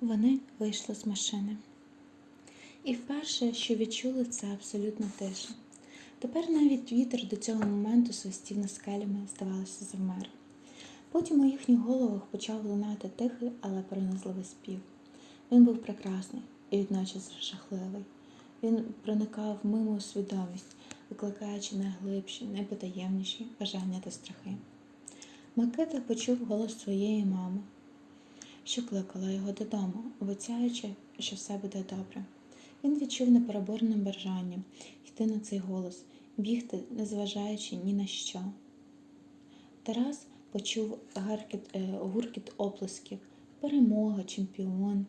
Вони вийшли з машини. І вперше, що відчули, це абсолютно тиша. Тепер навіть вітер до цього моменту свистів на скелями, здавалося, завмер. Потім у їхніх головах почав лунати тихий, але пронизливий спів. Він був прекрасний і водночас жахливий. Він проникав мимо у свідомість, викликаючи найглибші, найпотаємніші бажання та страхи. Микита почув голос своєї мами, що кликала його додому, обіцяючи, що все буде добре. Він відчув непереборне бажання йти на цей голос, бігти, незважаючи ні на що. Тарас почув гаркіт, е, гуркіт оплесків, перемога, чемпіон,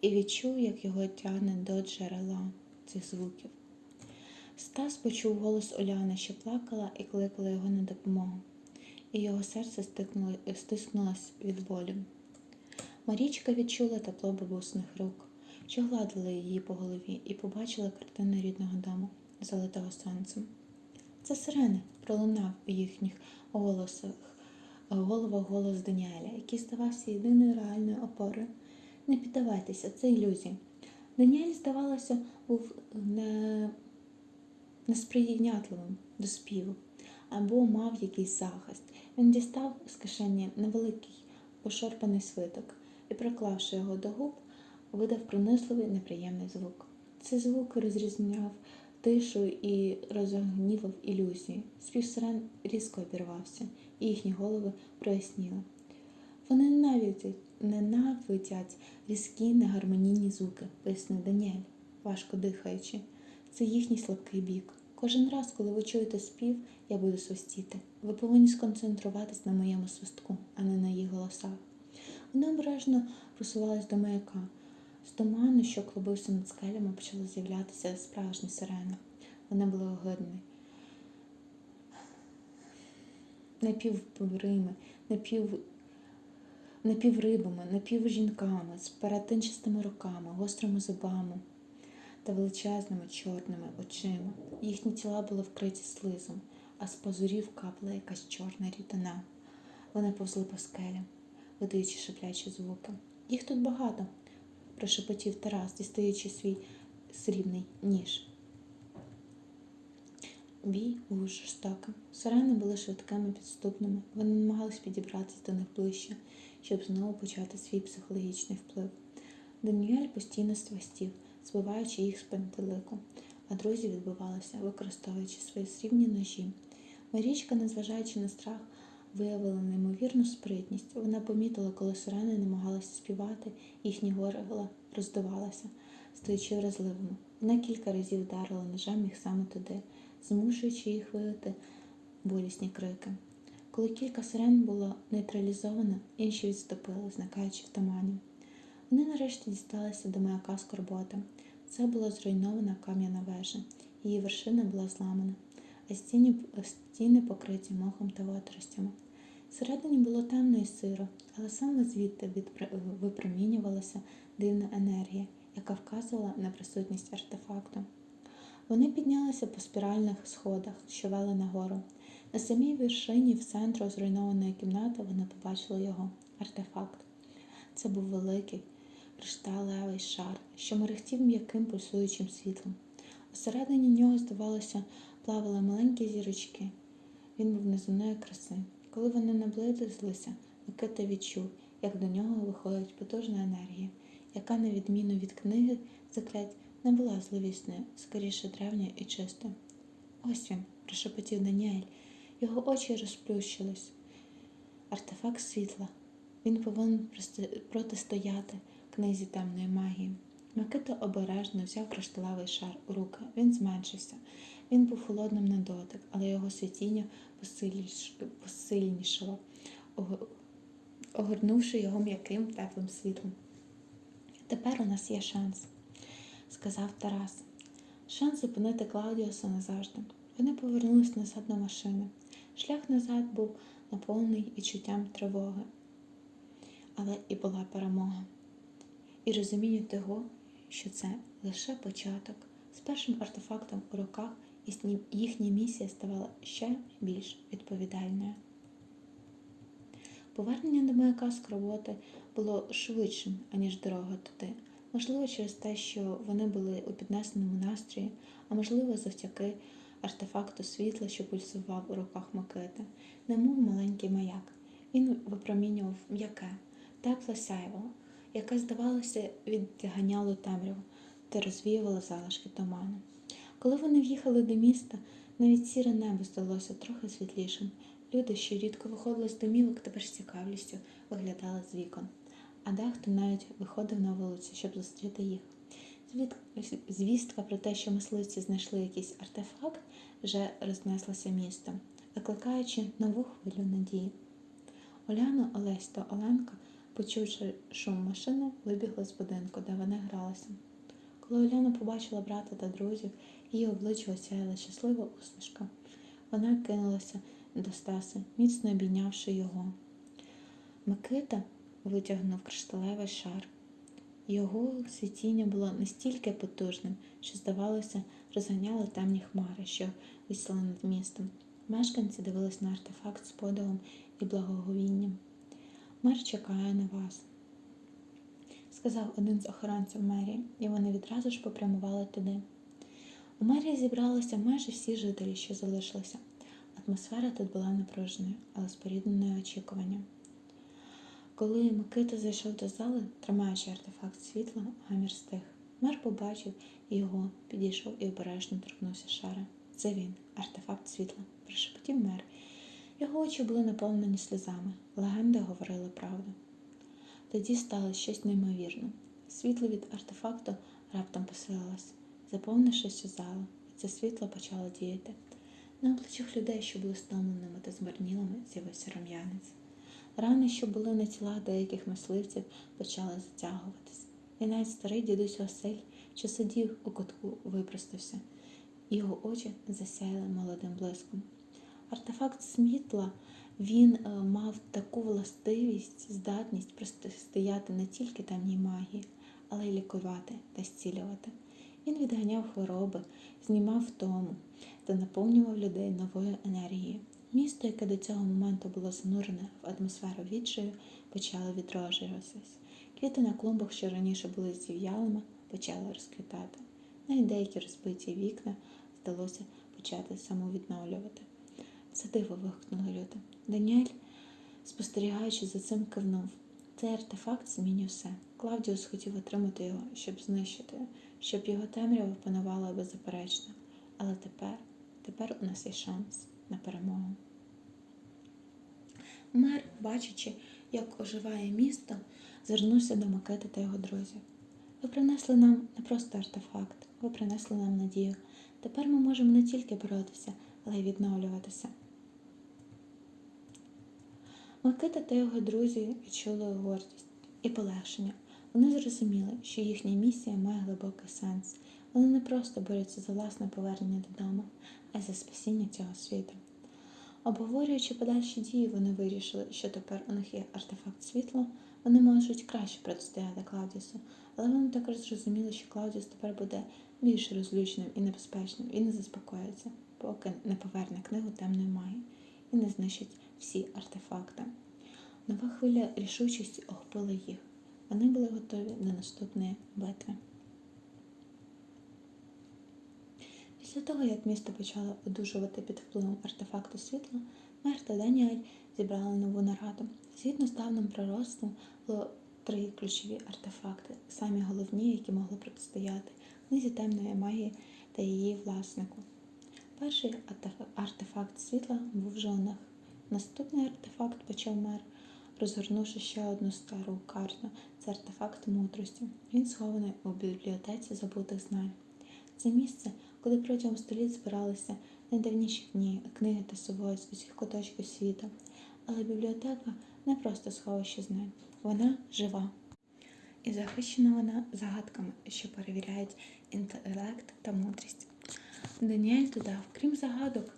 і відчув, як його тягне до джерела цих звуків. Стас почув голос Оляни, що плакала і кликала його на допомогу, і його серце стикнуло, стиснулось від болю. Марічка відчула тепло бабусних рук, що гладили її по голові, і побачила картину рідного дому, залитого сонцем. Це сирени пролунав у їхніх голосах, головах голос Даніеля, який ставався єдиною реальною опорою. Не піддавайтеся, це ілюзії. Даніель, здавалося, був не... несприйнятливим до співу або мав якийсь захист. Він дістав з кишені невеликий пошорпаний свиток і, приклавши його до губ, видав пронизливий неприємний звук. Цей звук розрізняв тишу і розогнівав ілюзії. Спів сирен різко обірвався, і їхні голови проясніли. Вони ненавидять, ненавидять різкі негармонійні звуки, пояснив Даніель, важко дихаючи. Це їхній слабкий бік. Кожен раз, коли ви чуєте спів, я буду свистіти. Ви повинні сконцентруватись на моєму свистку, а не на їх голосах. Вони обережно просувались до маяка. З туману, що клубився над скелями, почали з'являтися справжні сирени. Вони були огидні. Напіврими, напів напіврибами, напівжінками, з перетинчастими руками, гострими зубами та величезними чорними очима. Їхні тіла були вкриті слизом, а з пазурів капала якась чорна рідина. Вони повзли по скелям, видаючи шиплячі звуки. Їх тут багато, прошепотів Тарас, дістаючи свій срібний ніж. Бій був жорстоким. Сирени були швидкими, підступними. Вони намагались підібратися до них ближче, щоб знову почати свій психологічний вплив. Даніель постійно свистів, збиваючи їх з пантелику, а друзі відбивалися, використовуючи свої срібні ножі. Марічка, незважаючи на страх, виявила неймовірну спритність. Вона помітила, коли сирени намагалися співати, їхні горла роздувалася, стоячи вразливими. Вона кілька разів вдарила ножем їх саме туди, змушуючи їх виявити болісні крики. Коли кілька сирен було нейтралізовано, інші відступили, зникаючи в тумані. Вони нарешті дісталися до маяка скорботи. Це була зруйнована кам'яна вежа, її вершина була зламана, а стіни, стіни покриті мохом та водоростями. Всередині було темно і сиро, але саме звідти випромінювалася дивна енергія, яка вказувала на присутність артефакту. Вони піднялися по спіральних сходах, що вели нагору. На самій вершині в центру зруйнованої кімнати вони побачили його артефакт. Це був великий кришталевий шар, що мерехтів м'яким пульсуючим світлом. Усередині нього, здавалося, плавали маленькі зірочки. Він був неземної краси. Коли вони наблизилися, Микита відчув, як до нього виходить потужна енергія, яка, на відміну від книги заклять, не була зловісною, скоріше древньою і чистою. Ось він, прошепотів Даніель. Його очі розплющились. Артефакт світла. Він повинен протистояти книзі темної магії. Микита обережно взяв кришталевий шар у руки. Він зменшився. Він був холодним на дотик, але його світіння посильнішало, огорнувши його м'яким теплим світлом. Тепер у нас є шанс, сказав Тарас. Шанс зупинити Клаудіуса назавжди. Вони повернулись назад до машини. Шлях назад був наповнений відчуттям тривоги, але і була перемога. І розуміння того, що це лише початок. З першим артефактом у руках їхня місія ставала ще більш відповідальною. Повернення до маяка з роботи було швидшим, аніж дорога туди. Можливо, через те, що вони були у піднесеному настрої, а можливо, завдяки артефакту світла, що пульсував у руках Микити, немов маленький маяк. Він випромінював м'яке, тепле сяйво, яке, здавалося, відганяло темряву та розвіювало залишки туману. Коли вони в'їхали до міста, навіть сіре небо здалося трохи світлішим. Люди, що рідко виходили з домівок, тепер з цікавістю виглядали з вікон, а дехто навіть виходив на вулицю, щоб зустріти їх. Звістка про те, що мисливці знайшли якийсь артефакт, вже рознеслася містом, викликаючи нову хвилю надії. Оляна, Олесь та Оленка, почувши шум машини, вибігли з будинку, де вони гралися. Коли Оляна побачила брата та друзів, її обличчя осяяла щаслива усмішка. Вона кинулася до Стаси, міцно обійнявши його. Микита витягнув кришталевий шар. Його світіння було настільки потужним, що, здавалося, розганяло темні хмари, що висіли над містом. Мешканці дивились на артефакт з подивом і благоговінням. Мер чекає на вас, сказав один з охоронців мерії, і вони відразу ж попрямували туди. У мерії зібралися майже всі жителі, що залишилися. Атмосфера тут була напруженою, але спорідненою очікуванням. Коли Микита зайшов до зали, тримаючи артефакт світла, гамір стих. Мер побачив його, підійшов і обережно торкнувся шара. Це він, артефакт світла, прошепотів мер. Його очі були наповнені сльозами. Легенди говорили правду. Тоді стало щось неймовірне. Світло від артефакту раптом посилилось, заповнивши всю залу, і це світло почало діяти. На обличчях людей, що були стомленими та змарнілими, з'явився рум'янець. Рани, що були на тілах деяких мисливців, почали затягуватись. І навіть старий дідусь Василь, що сидів у кутку, випростався. Його очі засяяли молодим блиском. Артефакт світла він е, мав таку властивість, здатність протистояти не тільки темній магії, але й лікувати та зцілювати. Він відганяв хвороби, знімав втому та наповнював людей новою енергією. Місто, яке до цього моменту було занурене в атмосферу відчаю, почало відроджуватись. Квіти на клумбах, що раніше були зів'ялими, почали розквітати. Навіть деякі розбиті вікна здалося почати самовідновлювати. Це диво вигукнули люди. Даніель, спостерігаючи за цим, кивнув. Цей артефакт змінює все. Клавдіус хотів отримати його, щоб знищити, щоб його темрява панувала беззаперечно. Але тепер, тепер у нас є шанс на перемогу. Мер, бачачи, як оживає місто, звернувся до Макети та його друзів. Ви принесли нам не просто артефакт, ви принесли нам надію. Тепер ми можемо не тільки боротися, але й відновлюватися. Микита та його друзі відчули гордість і полегшення. Вони зрозуміли, що їхня місія має глибокий сенс. Вони не просто борються за власне повернення додому, а й за спасіння цього світу. Обговорюючи подальші дії, вони вирішили, що тепер у них є артефакт світла, вони можуть краще протистояти Клаудісу, але вони також зрозуміли, що Клаудіус тепер буде більш розлюченим і небезпечним і не заспокоїться, поки не поверне книгу темної магії і не знищить всі артефакти. Нова хвиля рішучості охопила їх. Вони були готові до наступної битви. Після того, як місто почало одужувати під впливом артефакту світла, мер та Даніель зібрали нову нараду. Згідно з давним пророцтвом було три ключові артефакти, самі головні, які могли протистояти книзі темної магії та її власнику. Перший артефакт світла був них. Наступний артефакт почав мер, розгорнувши ще одну стару карту. Це артефакт мудрості. Він схований у бібліотеці забутих знань. Це місце, куди протягом століть збиралися найдавніші книги, та сової з усіх куточків світу. Але бібліотека не просто сховище знань, вона жива. І захищена вона загадками, що перевіряють інтелект та мудрість. Даніель додав, крім загадок,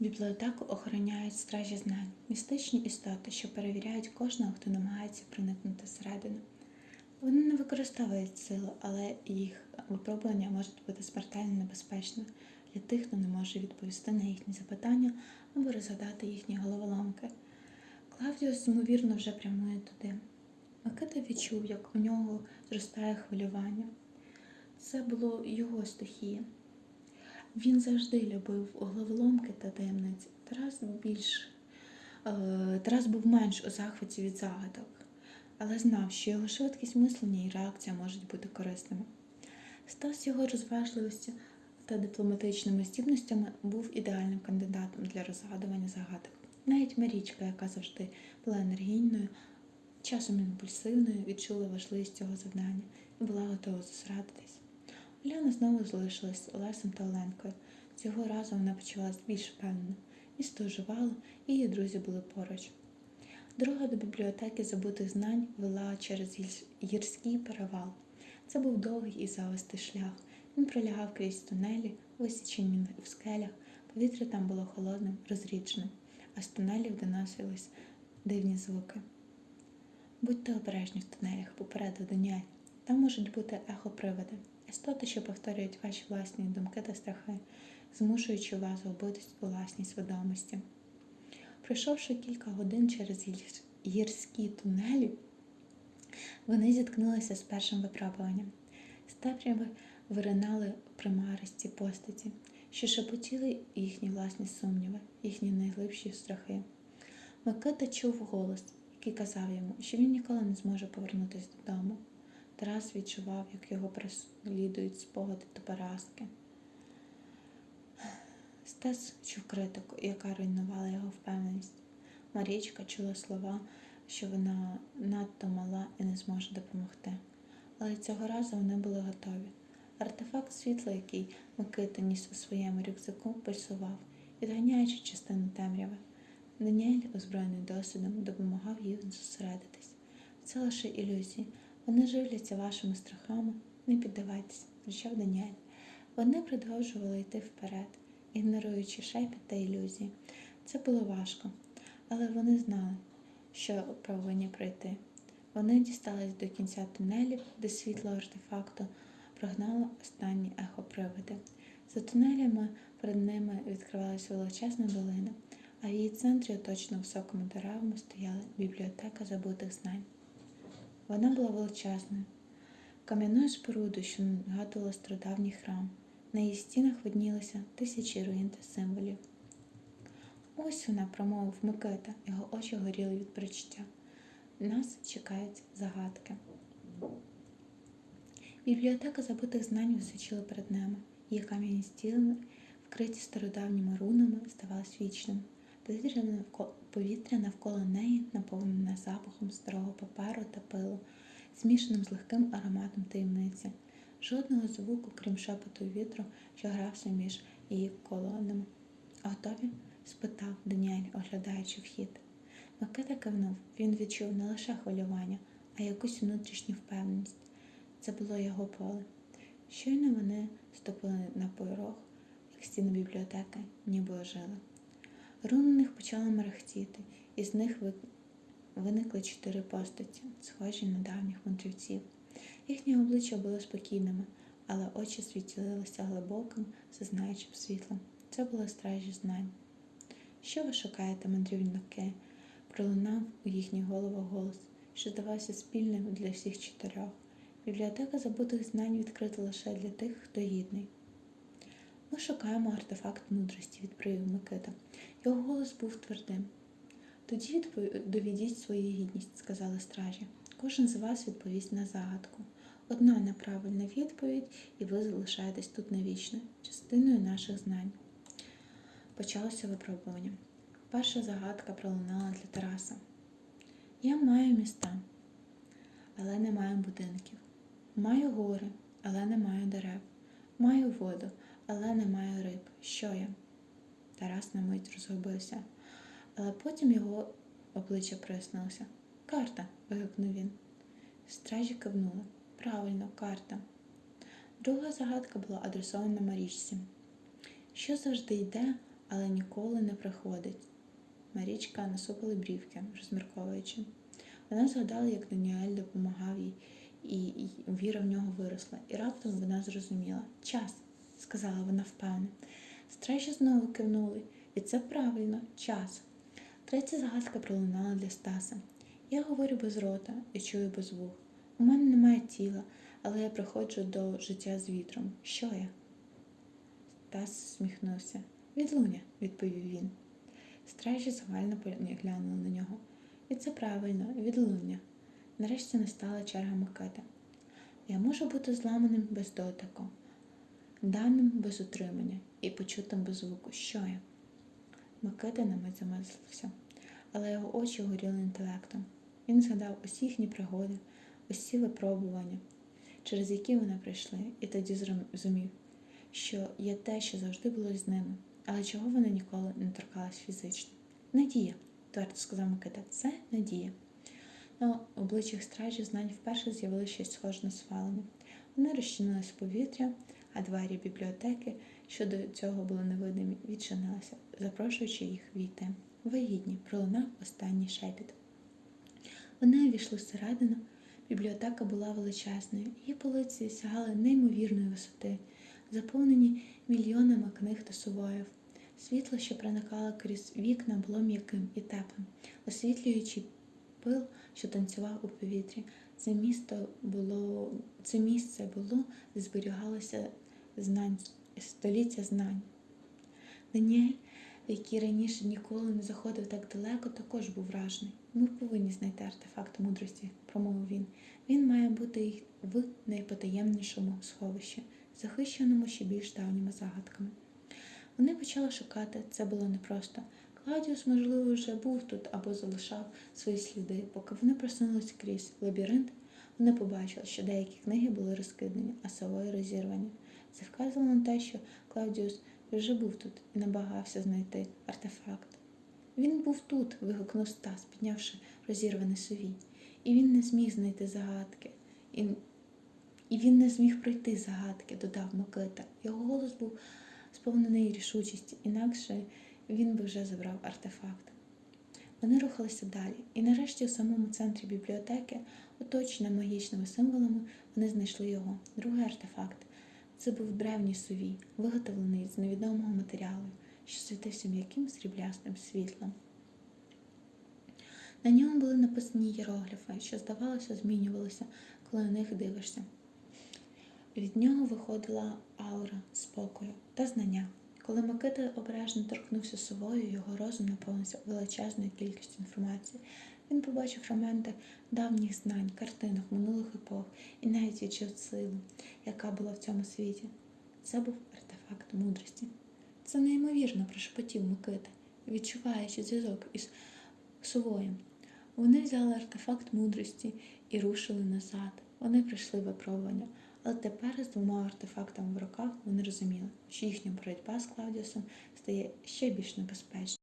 бібліотеку охороняють стражі знань, містичні істоти, що перевіряють кожного, хто намагається проникнути всередину. Вони не використовують силу, але їх випробування можуть бути смертельно небезпечними для тих, хто не може відповісти на їхні запитання або розгадати їхні головоломки. Клавдіус, ймовірно, вже прямує туди. Микита відчув, як у нього зростає хвилювання. Це було його стихія. Він завжди любив головоломки та таємниці. Тарас більш е, Тарас був менш у захваті від загадок, але знав, що його швидкість мислення і реакція можуть бути корисними. Стас його розважливістю та дипломатичними здібностями був ідеальним кандидатом для розгадування загадок. Навіть Марічка, яка завжди була енергійною, часом імпульсивною, відчула важливість цього завдання і була готова зосередитись. Уляна знову залишилась з Олесем та Оленкою. Цього разу вона почувалась більш впевнено. Місто оживало, і її друзі були поруч. Дорога до бібліотеки забутих знань вела через гірський перевал. Це був довгий і завистий шлях. Він пролягав крізь тунелі, висічені в скелях. Повітря там було холодним, розрідженим, а з тунелів доносились дивні звуки. Будьте обережні в тунелях, попередив Даніель. Там можуть бути ехоприводи, істоти, що повторюють ваші власні думки та страхи, змушуючи вас губитись у власній свідомості. Пройшовши кілька годин через гірські тунелі, вони зіткнулися з першим випробуванням. З темряви виринали примаристі постаті, що шепотіли їхні власні сумніви, їхні найглибші страхи. Микита чув голос, який казав йому, що він ніколи не зможе повернутися додому. Тарас відчував, як його переслідують спогади та поразки. Стас чув критику, яка руйнувала його впевненість. Марічка чула слова, що вона надто мала і не зможе допомогти. Але цього разу вони були готові. Артефакт світла, який Микита ніс у своєму рюкзаку, пульсував, відганяючи частину темряви. Даніель, озброєний досвідом, допомагав їй зосередитись. Це лише ілюзії. Вони живляться вашими страхами. Не піддавайтесь, кричав Даніель. Вони продовжували йти вперед, ігноруючи шепіт та ілюзії. Це було важко, але вони знали, що повинні пройти. Вони дістались до кінця тунелів, де світло артефакту прогнало останні ехоприводи. За тунелями перед ними відкривалася величезна долина, а в її центрі, оточено високими деревами, стояла бібліотека забутих знань. Вона була величезною, кам'яною спорудою, що нагадувала стародавній храм. На її стінах виднілися тисячі руїн та символів. Ось вона, промовив Микита, його очі горіли від причуття. Нас чекають загадки. Бібліотека забутих знань височила перед нами. Її кам'яні стіни, вкриті стародавніми рунами, здавалось вічними. Повітря навколо, повітря навколо неї наповнене запахом старого паперу та пилу, змішаним з легким ароматом таємниці. Жодного звуку, крім шепоту вітру, що грався між її колонами. Готові? спитав Даніель, оглядаючи вхід. Микита кивнув. Він відчув не лише хвилювання, а якусь внутрішню впевненість. Це було його поле. Щойно вони ступили на порог, як стіни бібліотеки, ніби ожили. Руни почали мерехтіти, і з них виникли чотири постаті, схожі на давніх мандрівців. Їхні обличчя були спокійними, але очі світилися глибоким, зазнаючим світлом. Це були стражі знань. Що ви шукаєте, мандрівники? Пролунав у їхніх головах голос, що здавався спільним для всіх чотирьох. Бібліотека забутих знань відкрита лише для тих, хто гідний. Ми шукаємо артефакт мудрості, відповів Микита. Його голос був твердим. Тоді доведіть свою гідність, сказали стражі. Кожен з вас відповість на загадку. Одна неправильна відповідь, і ви залишаєтесь тут навічно, частиною наших знань. Почалося випробування. Перша загадка пролунала для Тараса. Я маю міста, але не маю будинків. Маю гори, але не маю дерев. Маю воду, але не маю риб. Що я? Тарас на мить розгубився, але потім його обличчя прояснилося. Карта. вигукнув він. Стражі кивнули. Правильно, карта. Друга загадка була адресована Марічці. Що завжди йде, але ніколи не приходить. Марічка насупила брівки, розмірковуючи. Вона згадала, як Даніель допомагав їй, і віра в нього виросла. І раптом вона зрозуміла. Час, сказала вона впевнено. Стражі знову кивнули. І це правильно, час. Третя загадка пролунала для Стаса. Я говорю без рота і чую без вух. У мене немає тіла, але я приходжу до життя з вітром. Що я? Стас сміхнувся. Відлуня, відповів він. Стражі загально глянули на нього. І це правильно, відлуння. Нарешті настала черга Макета. Я можу бути зламаним без дотику, даним без утримання і почутим без звуку. Що я? Микита на мить замислився, але його очі горіли інтелектом. Він згадав усі їхні пригоди, усі випробування, через які вони прийшли, і тоді зрозумів, що є те, що завжди було з ними, але чого вони ніколи не торкались фізично. Надія, твердо сказав Микита, це надія. На обличчях стражів знань вперше з'явилося щось схоже на свалення. Вони розчинились в повітря, а двері бібліотеки, що до цього були невидимі, відчинилися, запрошуючи їх війти. Вигідні, пролунав останній шепіт. Вони увійшли всередину. Бібліотека була величезною, її полиці сягали неймовірної висоти, заповнені мільйонами книг та сувоїв. Світло, що проникало крізь вікна, було м'яким і теплим, освітлюючи пил, що танцював у повітрі. Це місто було, це місце було, де зберігалося знань, століття знань. Даніель, який раніше ніколи не заходив так далеко, також був вражений. Ми повинні знайти артефакт мудрості, промовив він. Він має бути в найпотаємнішому сховищі, захищеному ще більш давніми загадками. Вони почали шукати, це було непросто. Клаудіус, можливо, вже був тут або залишав свої сліди. Поки вони просунулися крізь лабіринт, вони побачили, що деякі книги були розкидані, а сової розірвані. Це вказувало на те, що Клаудіус вже був тут і намагався знайти артефакт. Він був тут, вигукнув Стас, піднявши розірваний совій. І він не зміг знайти загадки. І, і він не зміг пройти загадки, додав Микита. Його голос був сповнений рішучості, інакше він би вже забрав артефакт. Вони рухалися далі, і нарешті у самому центрі бібліотеки, оточене магічними символами, вони знайшли його, другий артефакт. Це був древній сувій, виготовлений з невідомого матеріалу, що світився м'яким сріблястим світлом. На ньому були написані єрогліфи, що, здавалося, змінювалися, коли на них дивишся. Від нього виходила аура спокою та знання. Коли Микита обережно торкнувся совою, його розум наповнився величезною кількістю інформації. Він побачив фрагменти давніх знань, картинок, минулих епох і навіть відчув силу, яка була в цьому світі. Це був артефакт мудрості. Це неймовірно прошепотів Микита, відчуваючи зв'язок із совоєм. Вони взяли артефакт мудрості і рушили назад. Вони пройшли випробування. Але тепер з двома артефактами в руках вони розуміли, що їхня боротьба з Клаудіусом стає ще більш небезпечною.